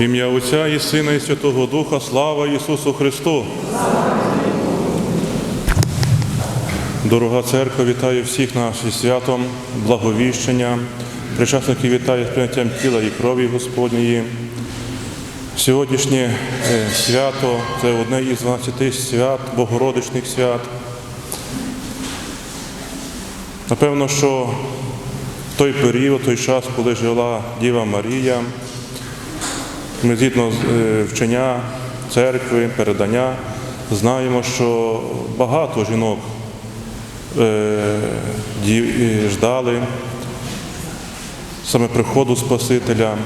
Ім'я Отця і Сина, і Святого Духа, слава Ісусу Христу! Дорога церква, вітаю всіх нас із святом, благовіщення. Причасники вітаю з прийняттям тіла і крові Господньої. Сьогоднішнє е, свято це одне із 12 свят, богородичних свят. Напевно, що в той період, той час, коли жила Діва Марія, ми згідно е, вчення церкви, передання, знаємо, що багато жінок е, ждали саме приходу Спасителя,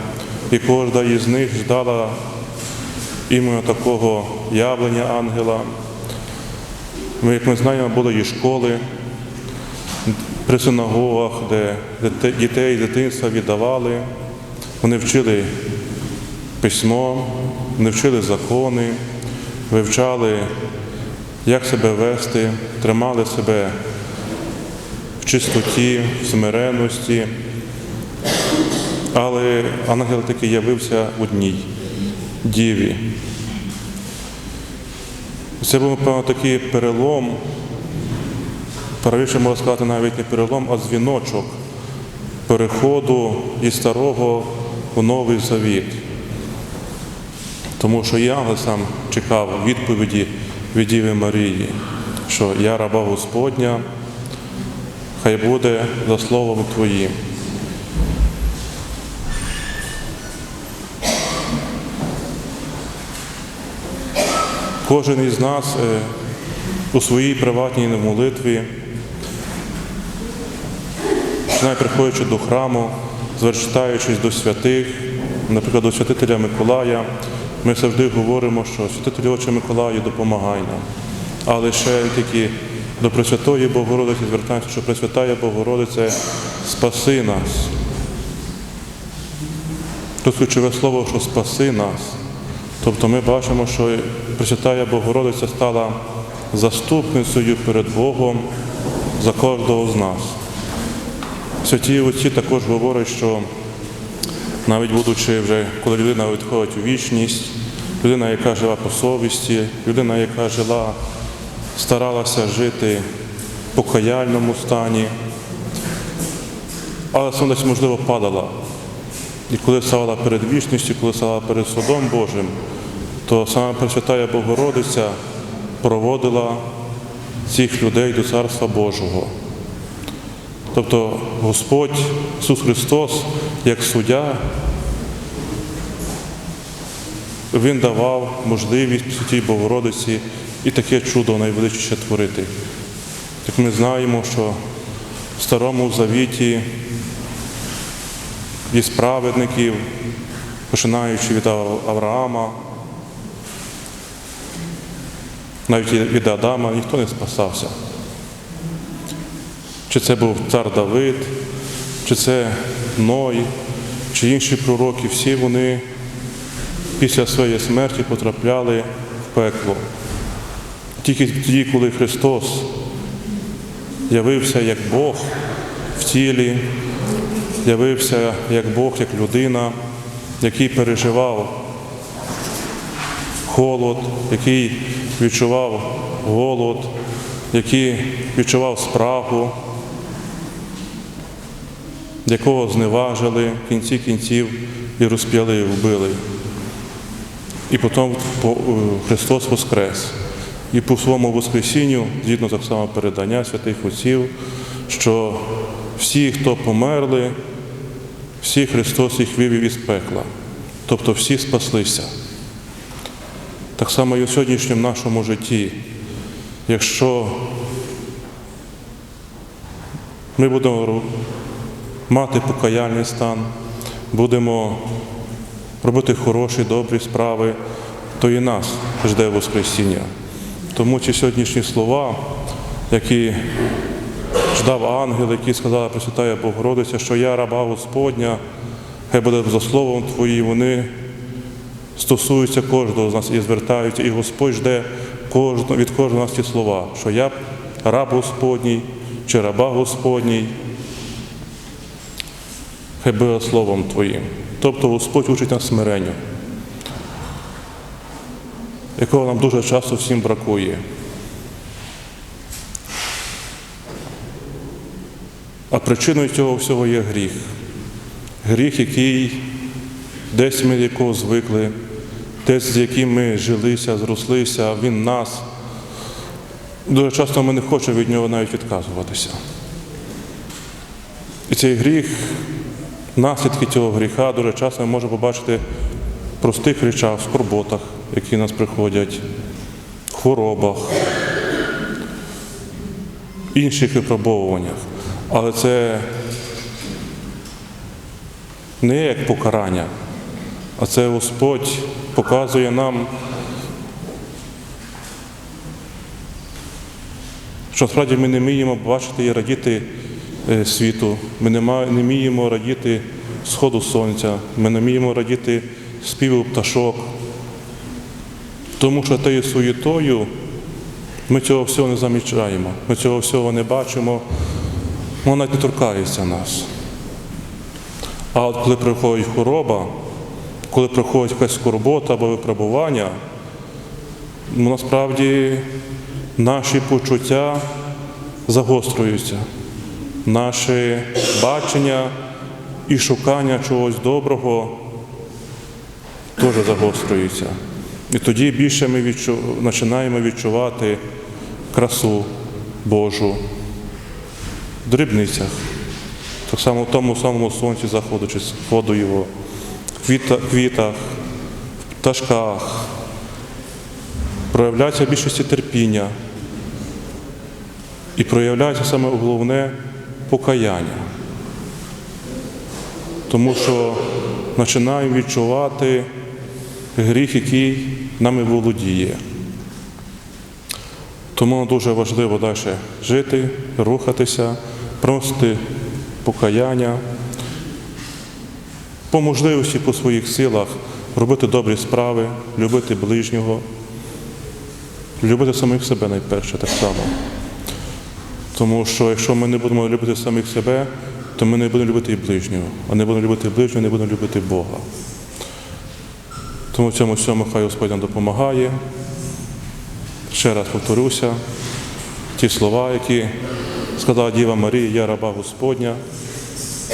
і кожна із них ждала іменно такого явлення ангела. Ми, як ми знаємо, були і школи при синагогах, де дітей дитинства віддавали, вони вчили письмо, вони вчили закони, вивчали, як себе вести, тримали себе в чистоті, в смиренності. Але ангел таки явився одній діві. Це був, напевно, такий перелом, правіше можна сказати, навіть не перелом, а дзвіночок переходу із старого в новий завіт. Тому що ангел сам чекав відповіді від Діви Марії, що я раба Господня, хай буде за словом Твоїм. Кожен із нас е, у своїй приватній молитві, починає приходячи до храму, звертаючись до святих, наприклад, до святителя Миколая, ми завжди говоримо, що святителю Отче Миколаю допомагай нам. Але ще тільки до Пресвятої Богородиці звертаємося, що Пресвятая Богородице спаси нас. Тут ключове слово, що спаси нас. Тобто ми бачимо, що Пресвятая Богородиця стала заступницею перед Богом за кожного з нас. Святі отці також говорять, що навіть будучи вже, коли людина відходить у вічність, людина, яка жила по совісті, людина, яка жила, старалася жити в покаяльному стані, але десь, можливо, падала. І коли стала перед вічністю, коли стала перед судом Божим, то саме Пресвятая Богородиця проводила цих людей до Царства Божого. Тобто Господь Ісус Христос, як суддя, Він давав можливість Святій Богородиці і таке чудо найвеличніше творити. Як ми знаємо, що в Старому Завіті із праведників, починаючи від Авраама, навіть від Адама, ніхто не спасався. Чи це був цар Давид, чи це Ной, чи інші пророки, всі вони після своєї смерті потрапляли в пекло. Тільки тоді, коли Христос явився як Бог в тілі, явився як Бог, як людина, який переживав холод, який відчував голод, який відчував спрагу, якого зневажили в кінці кінців і розп'яли, і вбили. І потім е, Христос Воскрес. І по своєму Воскресінню, згідно так само передання святих отців, що всі, хто померли, всі Христос їх вивів із пекла. Тобто всі спаслися. Так само і у сьогоднішньому нашому житті. Якщо ми будемо мати покаяльний стан, будемо робити хороші, добрі справи, то і нас жде Воскресіння. Тому ці сьогоднішні слова, які дав ангел, який сказала Пресвятая Богородиця, що я раба Господня, хай буде за словом Твоїм, вони стосуються кожного з нас і звертаються, і Господь жде від кожного з нас ті слова, що я раб Господній чи раба Господній, хай буде словом Твоїм. Тобто Господь учить нас смиренню, якого нам дуже часто всім бракує. А причиною цього всього є гріх. Гріх, який десь ми якого звикли, десь з яким ми жилися, зрослися, він нас. Дуже часто ми не хочемо від нього навіть відказуватися. І цей гріх, наслідки цього гріха, дуже часто ми можемо побачити в простих речах, в скорботах, які нас приходять, в хворобах, інших випробовуваннях. Але це не як покарання, а це Господь показує нам, що насправді ми не вміємо бачити і радіти е, світу, ми не вміємо радіти сходу сонця, ми не вміємо радіти співу пташок. Тому що тією суєтою ми цього всього не замічаємо, ми цього всього не бачимо, воно навіть не торкається нас. А от коли приходить хвороба, коли приходить якась скорбота або випробування, ну, насправді наші почуття загострюються, наше бачення і шукання чогось доброго теж загострюються. І тоді більше ми відчу... починаємо відчувати красу Божу дрібницях. Так само в тому самому сонці заходу чи сходу його, в квітах, в пташках. Проявляється в більшості терпіння. І проявляється саме головне покаяння. Тому що починаємо відчувати гріх, який нами володіє. Тому дуже важливо далі жити, рухатися, приносити покаяння, по можливості, по своїх силах робити добрі справи, любити ближнього, любити самих себе найперше так само. Тому що якщо ми не будемо любити самих себе, то ми не будемо любити і ближнього. А не будемо любити ближнього, не будемо любити Бога. Тому в цьому всьому хай Господь нам допомагає. Ще раз повторюся, ті слова, які сказала Діва Марія, я раба Господня,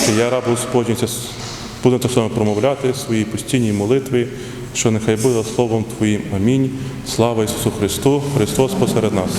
і я раба Господня, будемо так само промовляти своїй постійній молитві, що нехай буде словом Твоїм. Амінь. Слава Ісусу Христу, Христос посеред нас.